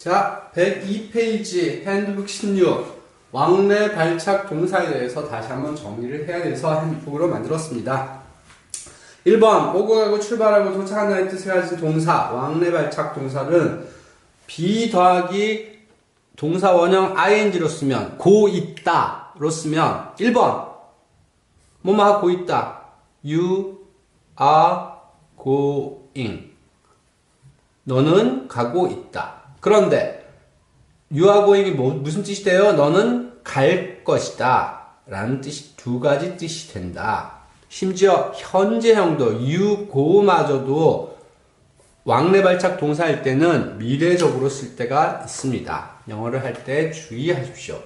자, 102페이지 핸드북 16 왕래 발착 동사에 대해서 다시 한번 정리를 해야 돼서 핸드북으로 만들었습니다. 1번 오고 가고 출발하고 도착한다는 뜻을 가진 동사 왕래 발착 동사는 비 더하기 동사 원형 ing로 쓰면 고 있다로 쓰면 1번 뭐뭐 하고 있다 you are going 너는 가고 있다. 그런데 going이 뭐, 무슨 뜻이 돼요? 너는 갈 것이다. 라는 뜻이 두 가지 뜻이 된다. 심지어 현재형도 you go마저도 왕래 발착 동사일 때는 미래적으로 쓸 때가 있습니다. 영어를 할 때 주의하십시오.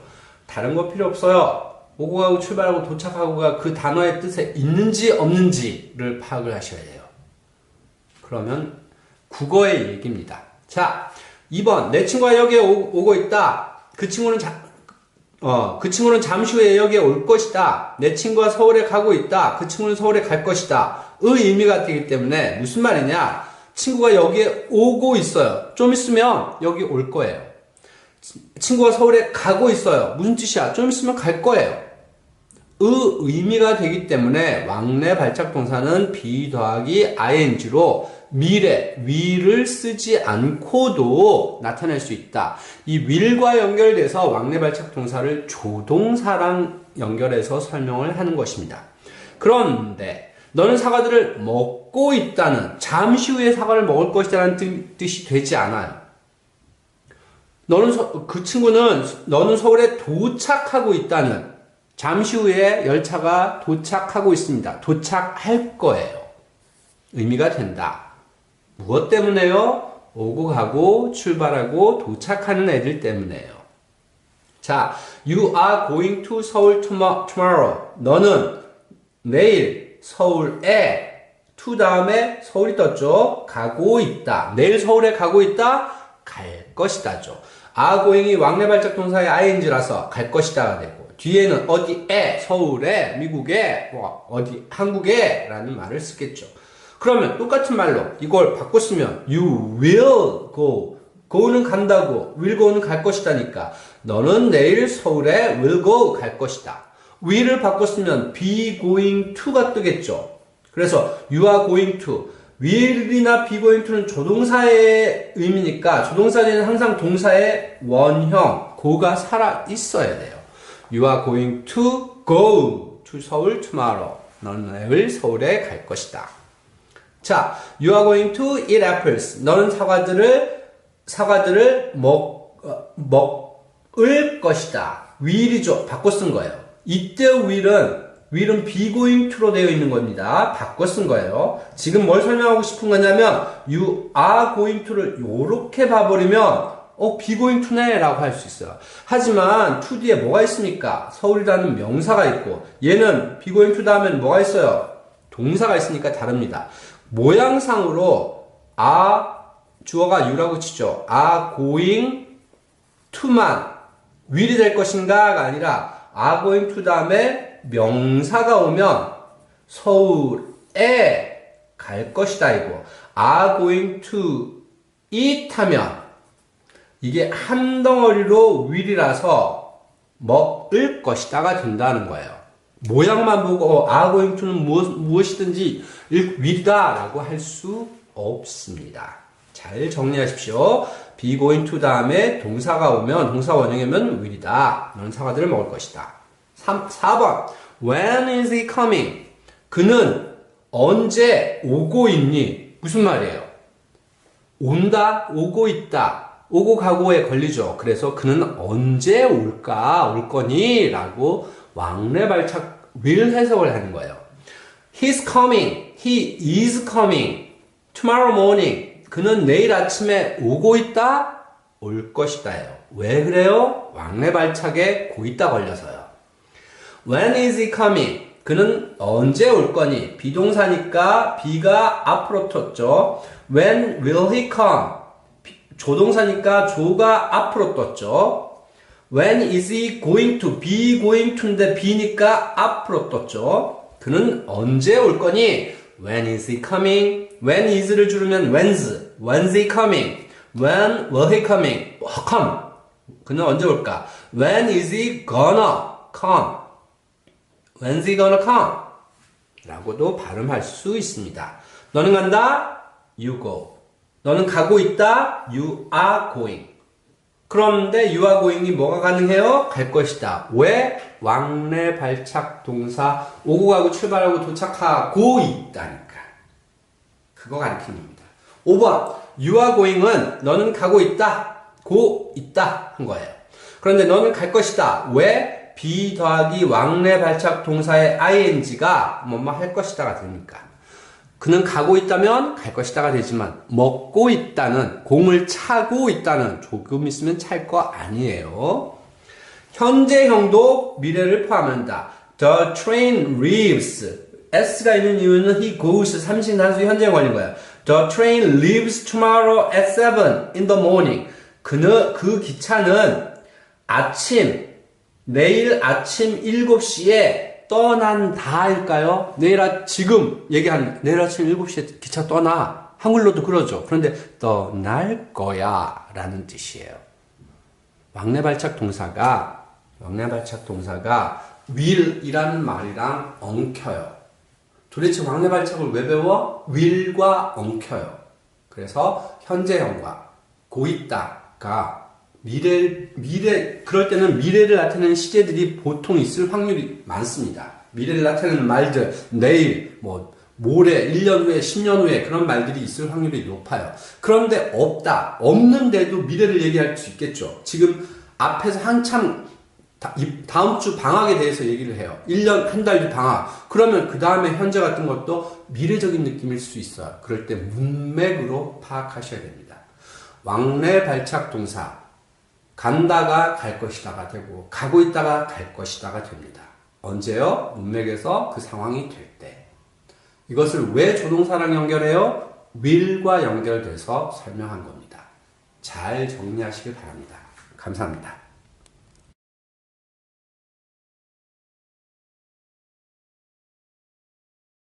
다른 거 필요 없어요. 오고 가고 출발하고 도착하고가 그 단어의 뜻에 있는지 없는지를 파악을 하셔야 돼요. 그러면 국어의 얘기입니다. 자, 2번. 내 친구가 여기에 오, 고 있다. 그 친구는 자, 어, 그 친구는 잠시 후에 여기에 올 것이다. 내 친구가 서울에 가고 있다. 그 친구는 서울에 갈 것이다. 의 의미가 되기 때문에 무슨 말이냐? 친구가 여기에 오고 있어요. 좀 있으면 여기 올 거예요. 친구가 서울에 가고 있어요. 무슨 뜻이야? 좀 있으면 갈 거예요. 의 의미가 되기 때문에 왕래 발작 동사는 be 더하기 ing로 미래, will을 쓰지 않고도 나타낼 수 있다. 이 will과 연결돼서 왕래 발작 동사를 조동사랑 연결해서 설명을 하는 것입니다. 그런데 너는 사과들을 먹고 있다는 잠시 후에 사과를 먹을 것이라는 뜻이 되지 않아요. 너는 서, 그 친구는 너는 서울에 도착하고 있다는 잠시 후에 열차가 도착하고 있습니다. 도착할 거예요. 의미가 된다. 무엇 때문에요? 오고 가고 출발하고 도착하는 애들 때문에요. 자, you are going to 서울 tomorrow. 너는 내일 서울에 to 다음에 서울이 떴죠. 가고 있다. 내일 서울에 가고 있다. 갈 것이다죠. are going이 왕래 발작 동사의 ing라서 갈 것이다가 되고 뒤에는 어디에 서울에 미국에 뭐 어디 한국에 라는 말을 쓰겠죠. 그러면 똑같은 말로 이걸 바꿔 쓰면 you will go. go는 간다고 will go는 갈 것이다니까 너는 내일 서울에 will go 갈 것이다. will을 바꿔 쓰면 be going to가 뜨겠죠. 그래서 you are going to will이나 be going to는 조동사의 의미니까 조동사에는 항상 동사의 원형 go가 살아 있어야 돼요. You are going to go to 서울 tomorrow. 너는 내일 서울에 갈 것이다. 자, you are going to eat apples. 너는 사과들을 사과들을 먹 어, 먹을 것이다. will이죠. 바꿔 쓴 거예요. 이때 will은 will은 be going to로 되어 있는 겁니다. 바꿔 쓴 거예요. 지금 뭘 설명하고 싶은 거냐면 you are going to를 요렇게 봐버리면 어, going to네 라고 할 수 있어요. 하지만 to 뒤에 뭐가 있습니까? 서울이라는 명사가 있고 얘는 going to 다음에는 뭐가 있어요? 동사가 있으니까 다릅니다. 모양상으로 are 주어가 you라고 치죠. are going to만 will이 될 것인가가 아니라 are going to 다음에 명사가 오면 서울에 갈 것이다 이고 going to eat 하면 이게 한 덩어리로 will이라서 먹을 것이다가 된다는 거예요. 모양만 보고 어, to는 무엇, 무엇이든지 will이다 라고 할 수 없습니다. 잘 정리하십시오. be going 다음에 동사가 오면 동사 원형이면 will이다. 너는 사과들을 먹을 것이다. 3, 4번 When is he coming? 그는 언제 오고 있니? 무슨 말이에요? 온다, 오고 있다. 오고 가고에 걸리죠. 그래서 그는 언제 올까, 올 거니? 라고 왕래 발착 will 해석을 하는 거예요. He's coming. He is coming. Tomorrow morning. 그는 내일 아침에 오고 있다? 올 것이다요. 왜 그래요? 왕래 발착에 고 있다 걸려서요. When is he coming? 그는 언제 올 거니? 비동사니까 비가 앞으로 떴죠. When will he come? 조동사니까 조가 앞으로 떴죠. When is he going to? be going to인데 be니까 앞으로 떴죠. 그는 언제 올 거니? When is he coming? When is를 줄이면 when's. When's he coming? When will he coming? come. 그는 언제 올까? When is he gonna come? When's he gonna come? 라고도 발음할 수 있습니다. 너는 간다? You go. 너는 가고 있다? You are going. 그런데 you are going이 뭐가 가능해요? 갈 것이다. 왜? 왕래 발착 동사 오고 가고 출발하고 도착하고 있다니까. 그거 겁니다. 5번 you are going은 너는 가고 있다. 고 있다 한 거예요. 그런데 너는 갈 것이다. 왜? be 더하기 왕래 발착 동사의 ing가 뭐뭐 할 것이다가 되니까. 그는 가고 있다면 갈 것이다가 되지만 먹고 있다는 공을 차고 있다는 조금 있으면 찰 거 아니에요. 현재형도 미래를 포함한다. The train leaves. S가 있는 이유는 he goes 삼신 단수 현재형 걸린 거야. The train leaves tomorrow at 7 in the morning. 그는 그 기차는 아침 내일 아침 7시에 떠난다일까요? 내일 아, 지금 얘기하는 내일 아침 7시에 기차 떠나. 한글로도 그러죠. 그런데 떠날 거야 라는 뜻이에요. 왕래 발착 동사가 왕래 발착 동사가 will이라는 말이랑 엉켜요. 도대체 왕래 발착을 왜 배워? will과 엉켜요. 그래서 현재형과 고있다가 미래 미래 그럴 때는 미래를 나타내는 시제들이 보통 있을 확률이 많습니다. 미래를 나타내는 말들 내일 뭐 모레 1년 후에 10년 후에 그런 말들이 있을 확률이 높아요. 그런데 없다. 없는데도 미래를 얘기할 수 있겠죠. 지금 앞에서 한참 다, 다음 주 방학에 대해서 얘기를 해요. 1년, 한 달 뒤 방학. 그러면 그 다음에 현재 같은 것도 미래적인 느낌일 수 있어요. 그럴 때 문맥으로 파악하셔야 됩니다. 왕래 발착 동사. 간다가 갈 것이다가 되고, 가고 있다가 갈 것이다가 됩니다. 언제요? 문맥에서 그 상황이 될 때. 이것을 왜 조동사랑 연결해요? will과 연결돼서 설명한 겁니다. 잘 정리하시길 바랍니다. 감사합니다.